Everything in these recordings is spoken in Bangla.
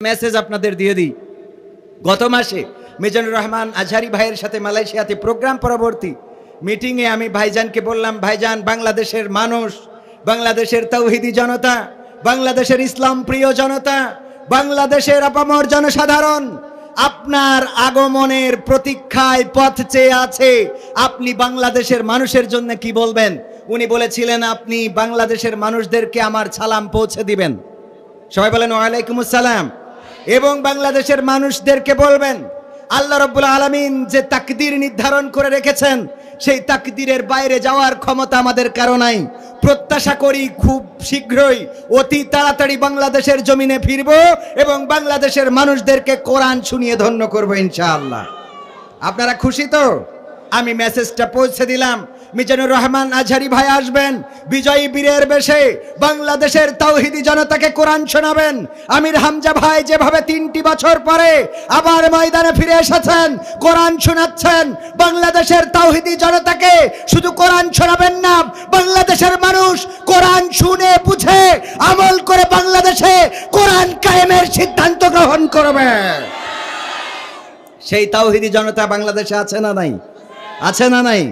মেসেজ আপনাদের দিয়ে দিই। গত মাসে মিজানুর রহমান আজহারি ভাইয়ের সাথে মালয়েশিয়াতে প্রোগ্রাম পরবর্তী মিটিংয়ে আমি ভাইজানকে বললাম, ভাইজান, বাংলাদেশের মানুষ, বাংলাদেশের তৌহিদি জনতা, বাংলাদেশের ইসলাম প্রিয় জনতা, বাংলাদেশের আপামর জনসাধারণ, আপনার আগমনের প্রতীক্ষায় পথ চেয়ে আছে। আপনি বাংলাদেশের মানুষের জন্য কি বলবেন? উনি বলেছিলেন, আপনি বাংলাদেশের মানুষদেরকে আমার সালাম পৌঁছে দিবেন। সবাই বলেন, ওয়ালাইকুম আসসালাম। এবং বাংলাদেশের মানুষদেরকে বলবেন, আল্লাহ রব্বুল আলমিন যে তাকদির নির্ধারণ করে রেখেছেন, সেই তাকদিরের বাইরে যাওয়ার ক্ষমতা আমাদের কারও নাই। প্রত্যাশা করি খুব শীঘ্রই অতি তাড়াতাড়ি বাংলাদেশের জমিনে ফিরব এবং বাংলাদেশের মানুষদেরকে কোরআন শুনিয়ে ধন্য করব ইনশাআল্লাহ। আপনারা খুশি তো? আমি মেসেজটা পৌঁছে দিলাম। মিজানুর রহমান আজহারি ভাই আসবেন, বিজয়ী বীরের বেশে বাংলাদেশের তাওহিদি জনতাকে কোরআন শোনাবেন। আমির হামজা ভাই যেভাবে তিনটি বছর পরে আবার ময়দানে ফিরে এসেছেন, কোরআন শোনাচ্ছেন, বাংলাদেশের তাওহিদি জনতাকে শুধু কোরআন শোনাবেন না, বাংলাদেশের মানুষ কোরআন শুনে, বুঝে, আমল করে বাংলাদেশে কোরআন কায়েমের সিদ্ধান্ত গ্রহণ করবে। সেই তাওহিদি জনতা বাংলাদেশে আছে না নাই? আছে না নাই?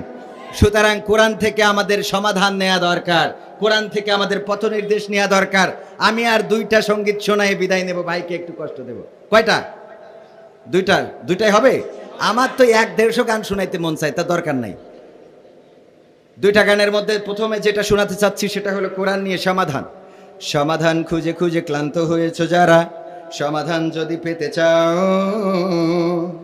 সুতরাং কোরআন থেকে আমাদের সমাধান নেওয়া দরকার, কোরআন থেকে আমাদের পথ নির্দেশ নেওয়া দরকার। আমি আর দুইটা সংগীত শোনায় বিদায় নেব, ভাইকে একটু কষ্ট দেব। কয়টা? দুইটা? দুইটাই হবে? আমার তো এক দেড়শো গান শোনাইতে মন চাই তা দরকার নাই। দুইটা গানের মধ্যে প্রথমে যেটা শোনাতে চাচ্ছি সেটা হলো কোরআন নিয়ে সমাধান। সমাধান খুঁজে খুঁজে ক্লান্ত হয়েছ যারা, সমাধান যদি পেতে চাও।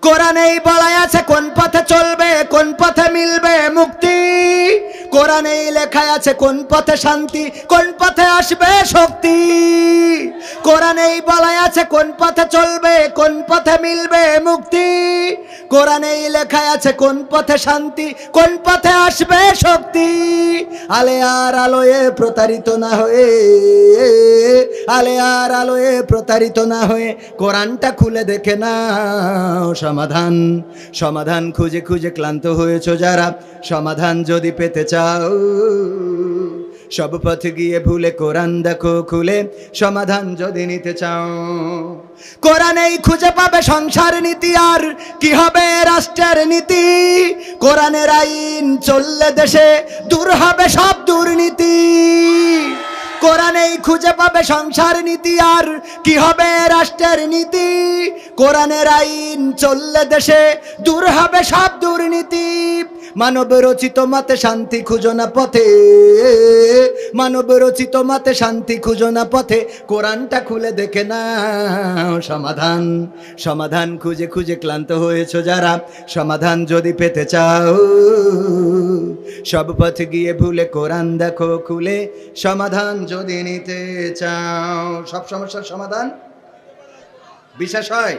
কোরআনেই বলা আছে, কোন পথে চলবে, কোন পথে মিলবে মুক্তি? কোরআনেই লেখা আছে, কোন পথে শান্তি, কোন পথে আসবে শক্তি? কোরআনেই বলা আছে, কোন পথে চলবে, কোন পথে মিলবে মুক্তি? কোরআনেই লেখা আছে, কোন পথে শান্তি, কোন পথে আসবে শক্তি? আলে আর আলোয়ে প্রতারিত না হয়ে, আলে আর আলোয়ে প্রতারিত না হয়ে, কোরআনটা খুলে দেখে না সমাধান। সমাধান খুঁজে খুঁজে ক্লান্ত হয়েছ যারা, সমাধান যদি পেতে চাও। সব পথ গিয়ে ভুলে কোরআন দেখো খুলে সমাধান যদি নিতে চাও। কোরআনেই খুঁজে পাবে সংসার নীতি, আর কি হবে রাষ্ট্রের নীতি? কোরআনের আইন চললে দেশে দূর হবে সব দুর্নীতি। কোরআনেই খুঁজে পাবে সংসার নীতি, আর কি হবে রাষ্ট্রের নীতি? কোরআনের আইন চললে দেশে দূর হবে সব দুর্নীতি। মানব রচিত মতে শান্তি খুঁজো না পথে। মানব রচিত মতে শান্তি খুঁজো না পথে। কোরআনটা খুলে দেখে না সমাধান। সমাধান খুঁজে খুঁজে ক্লান্ত হয়েছো যারা। সমাধান যদি পেতে চাও, সব পথ গিয়ে ভুলে কোরআন দেখো খুলে। সমাধান যদি নিতে চাও, সব সমস্যার সমাধান? বিশ্বাস হয়?